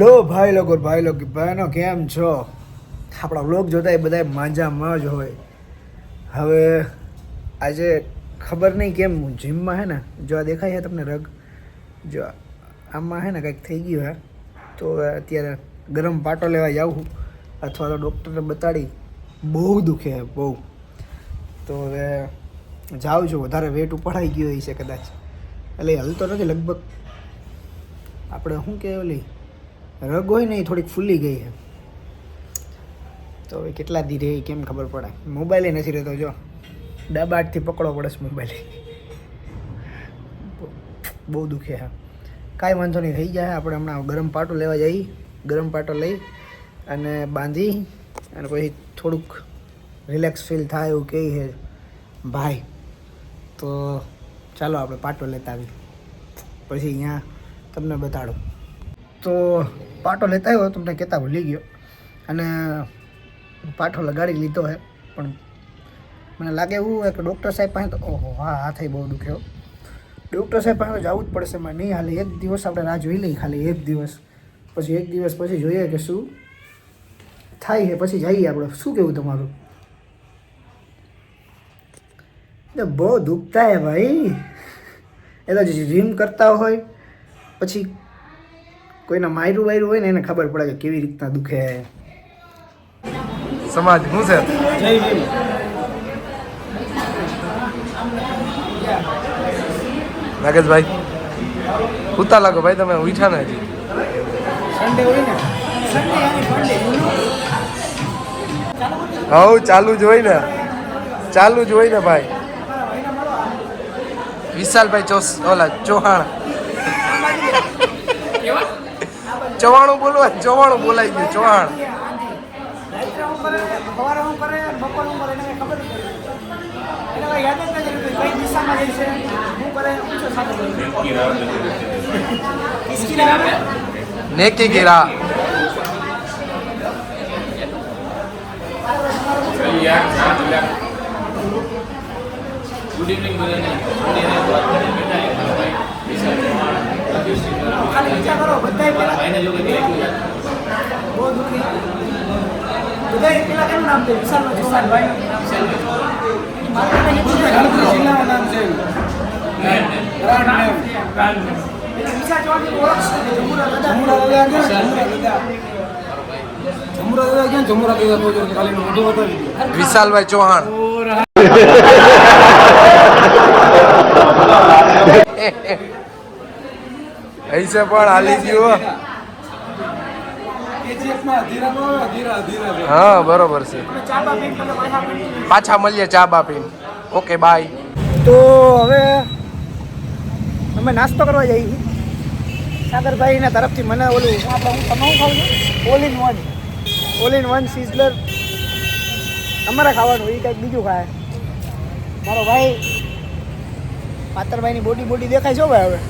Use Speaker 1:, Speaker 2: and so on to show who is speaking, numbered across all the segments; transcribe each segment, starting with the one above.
Speaker 1: લો ભાઈ લોકો ભાઈ લોકો ભાઈનો કેમ છો? આપણા વ્લોગ જોતા એ બધા માંજામાં જ હોય. હવે આજે ખબર નહીં કેમ જીમમાં હે ને, જો આ દેખાય છે તમને રગ? જો આમાં હે ને કંઈક થઈ ગયું હે, તો અત્યારે ગરમ પાટો લેવા જાઉં અથવા તો ડૉક્ટરને બતાડી. બહુ દુખે બહુ. તો હવે જાઉં છું, વધારે વેટ ઉપાડાઈ ગયો છે કદાચ. એટલે હલતો નથી લગભગ. આપણે શું કહેવાય રગ હોય ને એ થોડીક ફૂલી ગઈ છે. તો હવે કેટલા દી રહે કેમ ખબર પડે? મોબાઈલે નથી રહેતો, જો. ડબાટથી પકડો પડે છે મોબાઈલ. બહુ દુખે હા કાંઈ વાંધો નહીં, થઈ જાય. આપણે હમણાં ગરમ પાટો લેવા જઈએ ગરમ પાટો લઈ અને બાંધી અને પછી થોડુંક રિલેક્સ ફીલ થાય એવું કહે છે ભાઈ. તો ચાલો આપણે પાટો લેતા આવી પછી અહીંયા તમને બતાડો. તો પાટો લેતા આવ્યો, તમને કહેતા ભૂલી ગયો. અને પાટો લગાડી લીધો હે, પણ મને લાગે એવું હોય કે ડૉક્ટર સાહેબ પાસે તો, ઓહો, હા હાથે બહુ દુખ્યો ડૉક્ટર સાહેબ પાસે જવું જ પડશે મને નહીં, હાલે એક દિવસ આપણે રાહ જોઈ લઈએ, ખાલી એક દિવસ. પછી એક દિવસ પછી જોઈએ કે શું થાય છે પછી જઈએ આપણે. શું કેવું તમારું? એટલે બહુ દુખતા હે ભાઈ. એ તો જીમ કરતા હોય, પછી કોઈને માયરું વાયરું હોય ને એને ખબર પડે કે કેવી રીતના દુખે.
Speaker 2: સમાજ શું છે? નાગેશભાઈ ઉતા લાગો ભાઈ તમે ઉઠા ને હજી?
Speaker 1: સન્ડે હોય ને? સન્ડે
Speaker 2: હવ ચાલુ જ હોય ને. ચાલુ જ હોય ને ભાઈ. વિશાલભાઈ ચોસ ઓલા ચૌહાણ. ચવાણું બોલવા ચવાણું બોલાઈ ગયું ચવાણ.
Speaker 1: નેકી હું કરે સવારે હું કરે બપોર હું કરે એને ખબર જ પડે એને કાંઈ યાદ જ નથી રહેતું કઈ દિશામાં જાય છે હું કરે પૂછો સાથે કિસકી આવે
Speaker 2: નેકી ગીરા
Speaker 3: ગુડ ઇવનિંગ બધાને
Speaker 1: ખાલી વિચાર કરો બધાય પેલા
Speaker 3: ભાઈને
Speaker 1: બહુ દુઃખી. પેલા કેનું નામ છે? છે જમુરા
Speaker 2: વિશાલભાઈ ચૌહાણ. ऐसे પણ હાલી ગયો, હા. બરોબર છે.
Speaker 1: પાછા
Speaker 2: મળીએ ચા બાપી ઓકે, બાય.
Speaker 1: તો હવે અમે નાસ્તો કરવા જઈએ. સાગરભાઈના તરફથી મને ઓલું આપણે હું હું છું? All in one all in one sizzler અમારે ખાવાનું એ કંઈક બીજું ખાય. મારો ભાઈ પાતરભાઈની બોડી બોડી દેખાય છો ભાઈ હવે.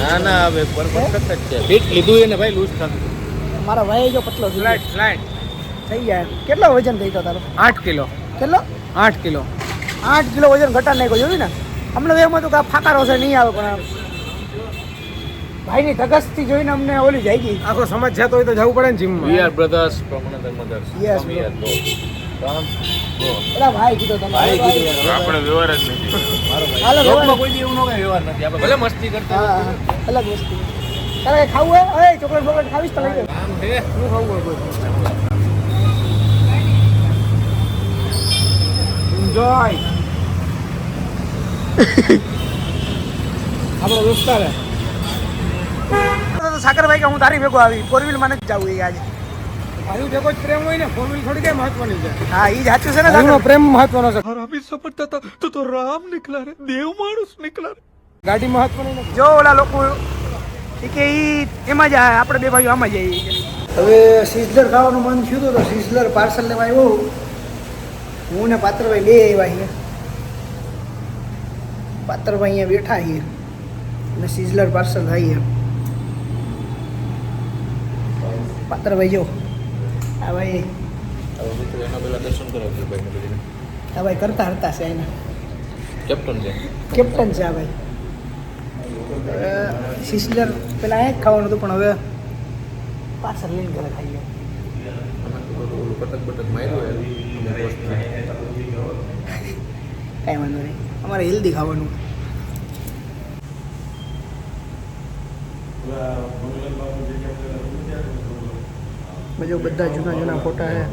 Speaker 3: ના ના હવે પરફેક્ટ જ છે. ફિટ લીધું એને ભાઈ લૂઝ થતું.
Speaker 1: મારા ભાઈ જો પતલો ગયો.
Speaker 3: ફ્લાઇટ
Speaker 1: થઈ ગયા કેટલો વજન થઈ ગયો તારો?
Speaker 3: આઠ કિલો.
Speaker 1: કેટલો?
Speaker 3: આઠ કિલો.
Speaker 1: આઠ કિલો વજન ઘટા નાખ્યો જોયું ને? અમને તો એમ હતું કે ફાકારો છે નહીં આવે પણ ભાઈની ધગસથી જોઈને અમને ઓલી જાય ગઈ
Speaker 2: આખો સમાજ જતો હોય તો જવું પડે ને જીમમાં.
Speaker 3: We are brothers from another mothers
Speaker 1: Yes,
Speaker 3: we are બો
Speaker 1: ભાઈ કીધો તમે.
Speaker 3: આપણે વ્યવહાર જ નથી.
Speaker 1: હાલો
Speaker 3: લોકમાં કોઈ દી એવું ન વ્યવહાર નથી. આપણે મસ્તી કરતા
Speaker 1: હા હા, અલગ વસ્તુ. તારે કઈ ખાવું હોય? અરે ચોકલેટ ખાવીશ તો લઈ જાઓ.
Speaker 3: આમ છે.
Speaker 1: શું ખાવું હોય
Speaker 2: એન્જોય આપણો દોસ્તાર
Speaker 1: સાગરભાઈ કે હું તારી ભેગો આવી. ફોર વ્હીલમાં જ જવું એ આજે.
Speaker 2: મારું ભેગો જ પ્રેમ હોય ને ફોર વ્હીલ થોડી કઈ મહત્વની છે.
Speaker 1: હા એ જ સાચું છે ને
Speaker 2: એનો પ્રેમ મહત્વનો છે. હરામી સમજતા હતા તો તો રામ નીકળા રે દેવ માણસ નીકળા ગાડી મહત્વની નથી.
Speaker 1: જો ઓલા લોકો કે ઈ એમાં જ આ- આપણે બે ભાઈઓ આમાં જઈએ હવે સિઝલર ખાવાનું મન થયું હતું તો સિઝલર પાર્સલ લેવા આવ્યો હું. ને પાત્રભાઈ બે આવ્યા અહીંયા. પાત્રભાઈ અહીંયા બેઠા છીએ. અને સિઝલર પાર્સલ થાય પાત્રભાઈ જો. આ ભાઈ.
Speaker 3: હવે મિત્રો એના પહેલા દર્શન કરાવજો
Speaker 1: આ ભાઈ કરતા હરતા છે એના.
Speaker 3: કેપ્ટન છે.
Speaker 1: કેપ્ટન છે આ ભાઈ. સિઝલર પેલા અહીંયા ખાવાનું હતું પણ હવે પાછળ લઈને ઘરે ખાઈએ
Speaker 3: પટક બટક માર્યું
Speaker 1: કાંઈ વાંધો નહીં. અમારે હેલ્ધી ખાવાનું. બધું બધા જૂના જૂના ફોટા છે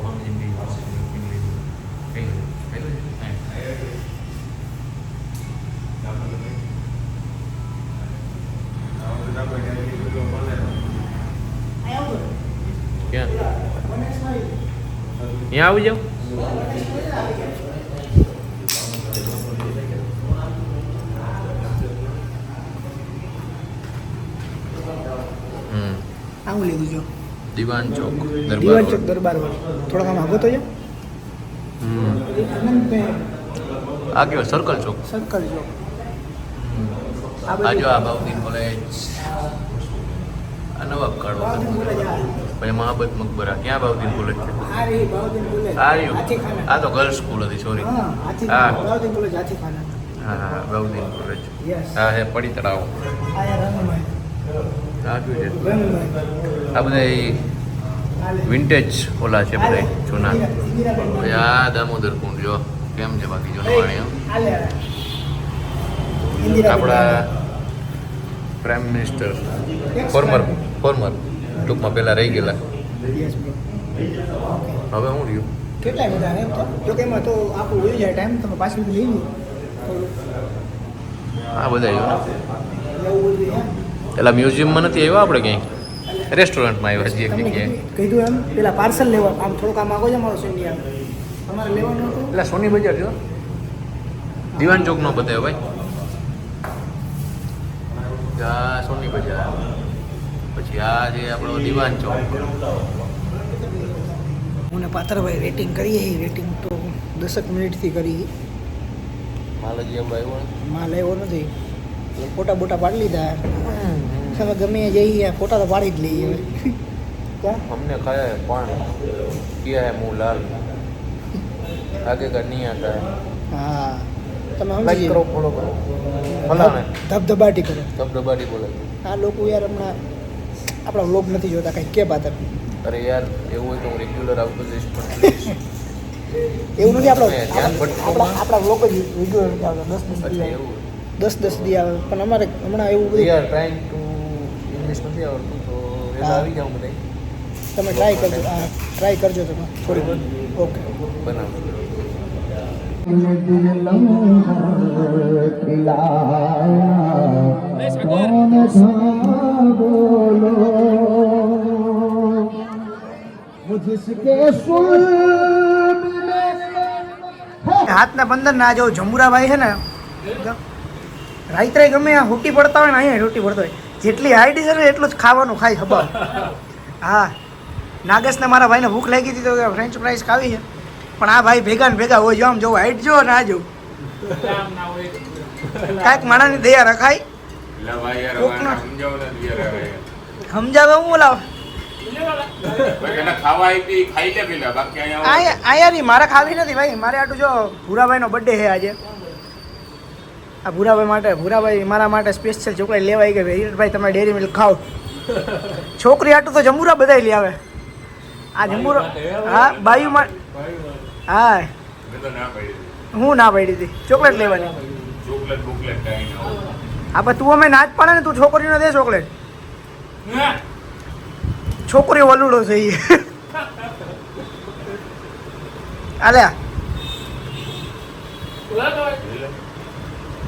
Speaker 3: અહીંયા આવી હમ
Speaker 1: આવું લીધું જો.
Speaker 3: દિવાન ચોક
Speaker 1: દિવાન ચોક દરબાર થોડા કામ આગો તો
Speaker 3: આ કેવો સર્કલ ચોક?
Speaker 1: સર્કલ ચોક. આ
Speaker 3: જો આ બાઉદીન કોલેજ. આ નવાબ
Speaker 1: આ.
Speaker 3: પછી મહાબત મકબરા. ક્યાં બાઉદીન કોલેજ છે?
Speaker 1: આ
Speaker 3: આ રહ્યું? આ તો ગર્લ્સ સ્કૂલ હતી સોરી
Speaker 1: હા. બાઉદીન કોલેજ
Speaker 3: હા હા બાઉદીન કોલેજ. હા હે પડી તળાવ.
Speaker 1: આ
Speaker 3: બધા વિન્ટેજ ઓલા છે બધા જૂના. આ દામોદર કુંડ જો. કેમ છે બાકી જો પાણી. આપણા પ્રાઇમ મિનિસ્ટર ફોર્મર ફોર્મર ટૂંકમાં પહેલાં રહી ગયેલા. હવે હું રહ્યું?
Speaker 1: કેટલા બધા એમ તો? જો કે એમાં તો આપણું હોય જાય ટાઈમ તમે પાછળ લઈ લો.
Speaker 3: હા બધા
Speaker 1: એવું.
Speaker 3: પેલા મ્યુઝિયમમાં નથી આવ્યા આપણે ક્યાંય? રેસ્ટોરન્ટમાં આવ્યા છીએ ક્યાંય
Speaker 1: કીધું એમ પેલા પાર્સલ લેવા આમ થોડુંક આમ આગો છે મારો સિંડિયા તમારે લેવાનું હતું?
Speaker 3: એટલે સોની બજાર જો દિવાન ચોકનો બતાવ્યો ભાઈ. આ સોની બજાર. પછી આ જે આપણો દિવાન ચોક.
Speaker 1: હું ને પાતરભાઈ રેટિંગ કરીએ રેટિંગ તો દસક મિનિટથી કરી.
Speaker 3: આપણે આવ્યો
Speaker 1: માલ એવો નથી. ફોટા બોટા પાડી લીધા. અમે ગમે જઈએ ફોટા તો પાડી જ લઈએ હવે.
Speaker 3: અમને ખાય પણ ક્યાં હે મું લાલ? આગે કા નહીં આતા
Speaker 1: હા તમે સમજી
Speaker 3: કરો ફોલો કરો. ફલાણે.
Speaker 1: ધબધબાટી કરો.
Speaker 3: ધબધબાટી બોલે.
Speaker 1: આ લોકો યાર હમણાં આપણા વ્લોગ નથી જોતા કંઈ કે વાત
Speaker 3: અરે યાર એવું હોય તો હું રેગ્યુલર આવતો જઈશ પણ
Speaker 1: એવું નથી આપણો આપણા વ્લોગ જ રેગ્યુલર આવતા દસ દસ દસ દસ દી આવે. પણ અમારે હમણાં એવું બધું
Speaker 3: ઇંગ્લિશ નથી આવડતું તો વહેલા આવી જાઉં બધા.
Speaker 1: તમે ટ્રાય કરજો હા ટ્રાય કરજો તમે થોડી ઓકે
Speaker 3: બનાવશું
Speaker 1: હાથના પંદર ના જો જમુરાભાઈ છે ને રાત્રે ગમે આ હુટી પડતા હોય ને અહીંયા હુટી પડતો હોય. જેટલી હાઈટ છે ને એટલું જ ખાવાનું ખાય ખબર. હા. નાગેશને મારા ભાઈને ભૂખ લાગી હતી તો ફ્રેન્ચ ફ્રાઈસ ખાવી છે. પણ આ ભાઈ ભેગા ને ભેગા હોય જો આમ જોવો હાઈટ જો ના જો કાંઈક માણાની દયા રખાય. સમજાવે હું બોલાવ? મારે ખાવી નથી ભાઈ. મારે આટલું જો ભૂરાભાઈનો બર્થડે છે આજે. આ ભૂરાભાઈ માટે ભૂરાભાઈ મારા માટે સ્પેશિયલ ચોકલેટ લેવા આવી ગઈ. ભાઈ તમે ડેરી મિલ્ક ખાઓ. છોકરી આટું તો જમુરા બધાય લઈ આવે. આ જમુરા હા બાયુ હા. હું ના પાડી હતી ચોકલેટ લેવાની. હા પણ તું અમે ના જ પાડે ને તું છોકરીને દે ચોકલેટ. છોકરી વલુડો છે એ આલ્યા.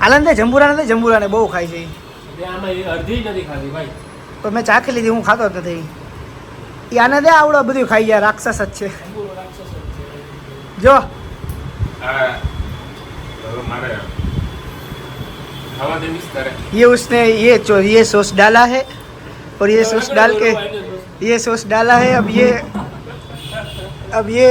Speaker 1: આનંદ જંબુરા નથી જંબુરાને બહુ ખાય છે ઈ.
Speaker 2: અડધી નથી ખાધી ભાઈ
Speaker 1: તો મેં ચાખી લીધી હું ખાતો જ નથી એ આને દે આવડો બધું ખાઈ જાય રાક્ષસ જ છે જો ये उसने ये जो ये सॉस डाला है और ये सॉस डाल के ये सॉस डाला है अब ये अब ये